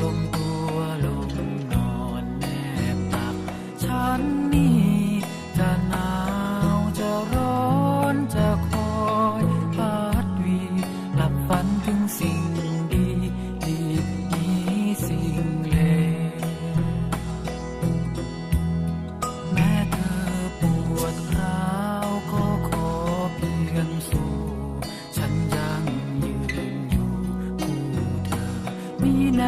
ลงตัวลงนอนแนบตัก ฉันนี่จะหนาวจะร้อนจะคอยพัดวีหลับฝันถึงสิ่งดีดีนี้สิ่งเลวแม้เธอปวดร้าวก็ขอเพียงสู้ ฉันยังยืนอยู่คู่เธอมีแน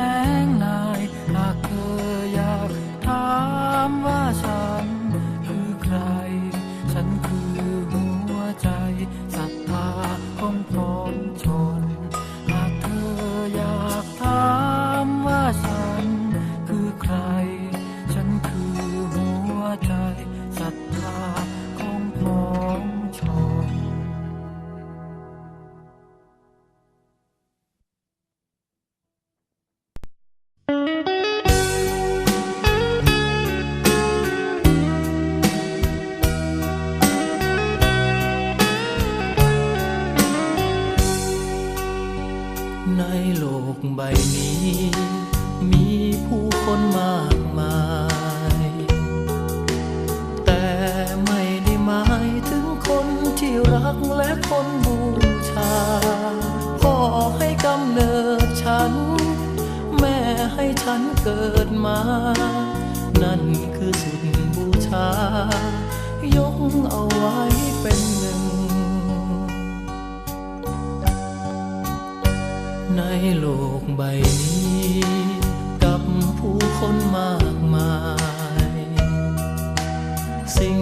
เกิดมา นั่นคือสุดบูชา ยกเอาไว้เป็นหนึ่ง ในโลกใบนี้ กับผู้คนมากมาย สิ่ง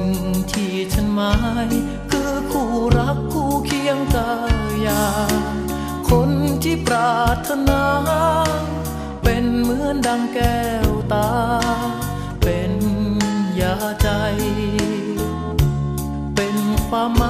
ที่ฉันหมาย คือคู่รักคู่เคียงกายา คนที่ปรารถนา อนดังแก้วตา เป็นยาใจ เป็นความหม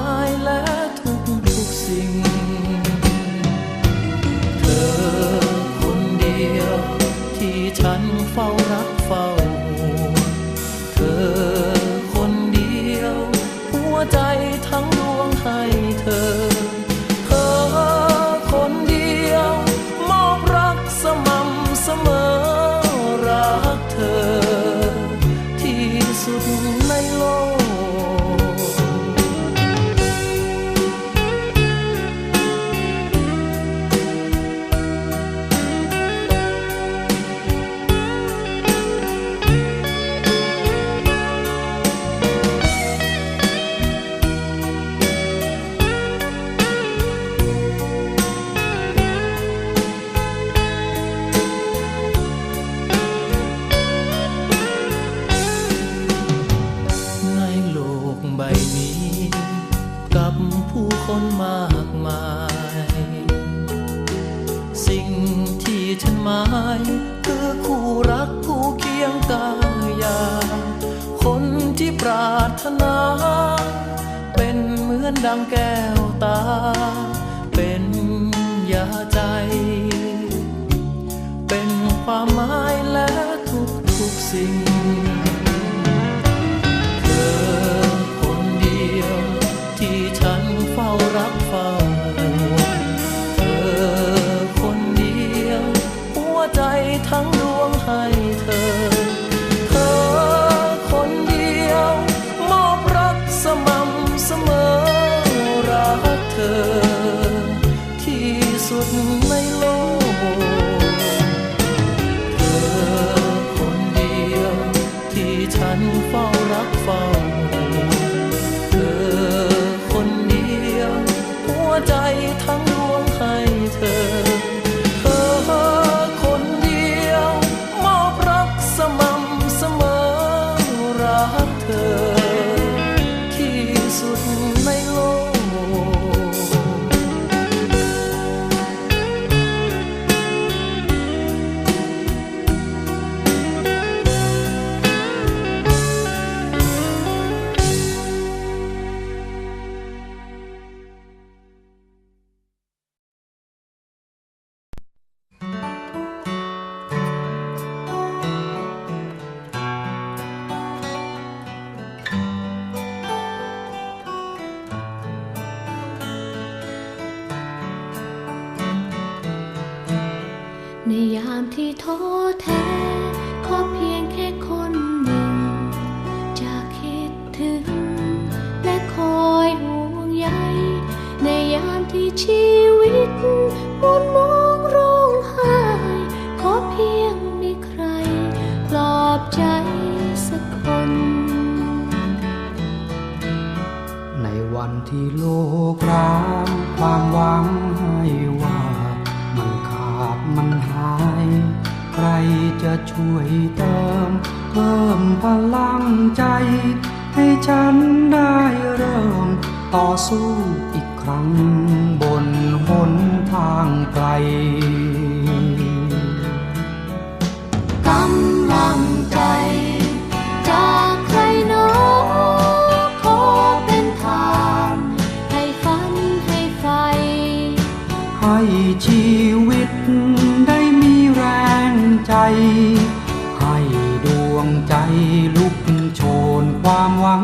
าย คนมากมาย สิ่งที่ฉันหมายคือคู่รักคู่เคียงกายา คนที่ปรารถนา เป็นเหมือนดังแก้วตา เป็นยาใจ เป็นความหมายและทุกทุกๆสิ่งา อีกครั้งบนหนทางไกลกำลังใจจากใครหนอขอเป็นทางให้ฝันให้ไฟ ให้ชีวิตได้มีแรงใจ ให้ดวงใจลุกโชนความหวัง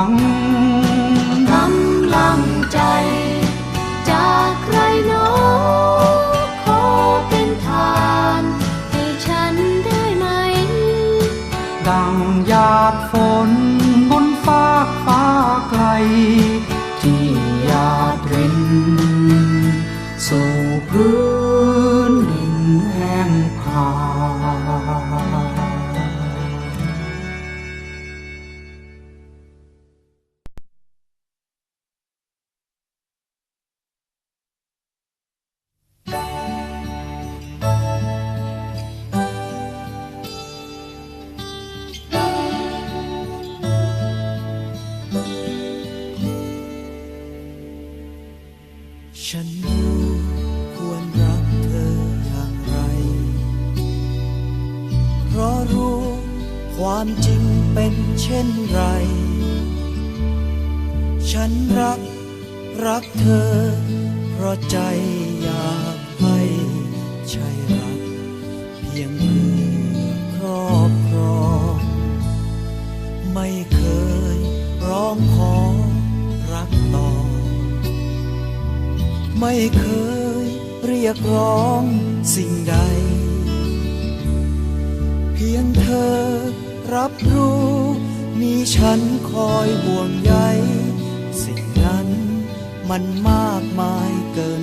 วังกำลังใจ จากใครโนอขอเป็นทาน ให้ฉันได้ไหม ดังหยาดฝนบนฟากฟ้าไกล ช่นไร ฉันรักรักเธอ เพราะใจอยากให้ใช่รัก เพียงเพื่อครอบครองไม่เคยร้องขอรักต่อ ไม่เคยเรียกร้องสิ่งใด เพียงเธอรับรู้ มีฉันคอยห่วงใย สิ่งนั้นมันมากมายเกิน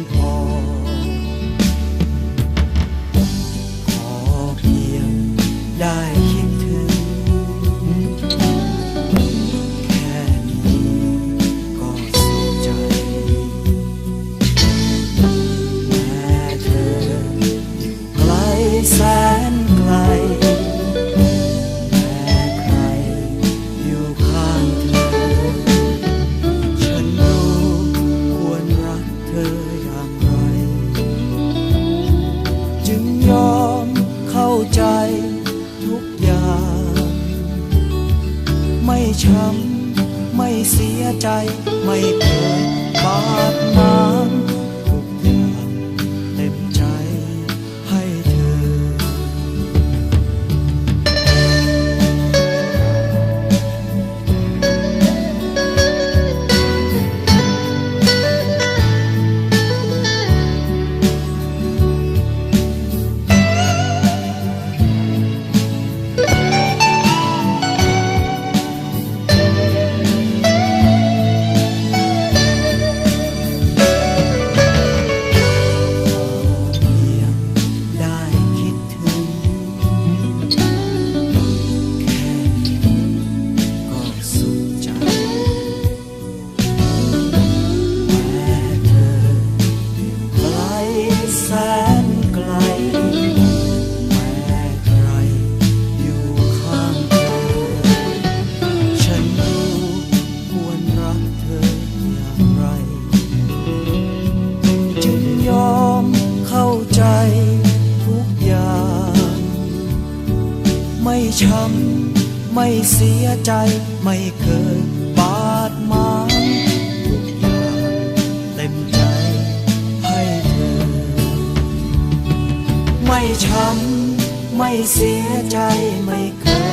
ไม่เสียใจไม่เคยบาดหมางทุกอย่างเต็มใจให้เธอ ไม่ช้ำไม่เสียใจไม่เคย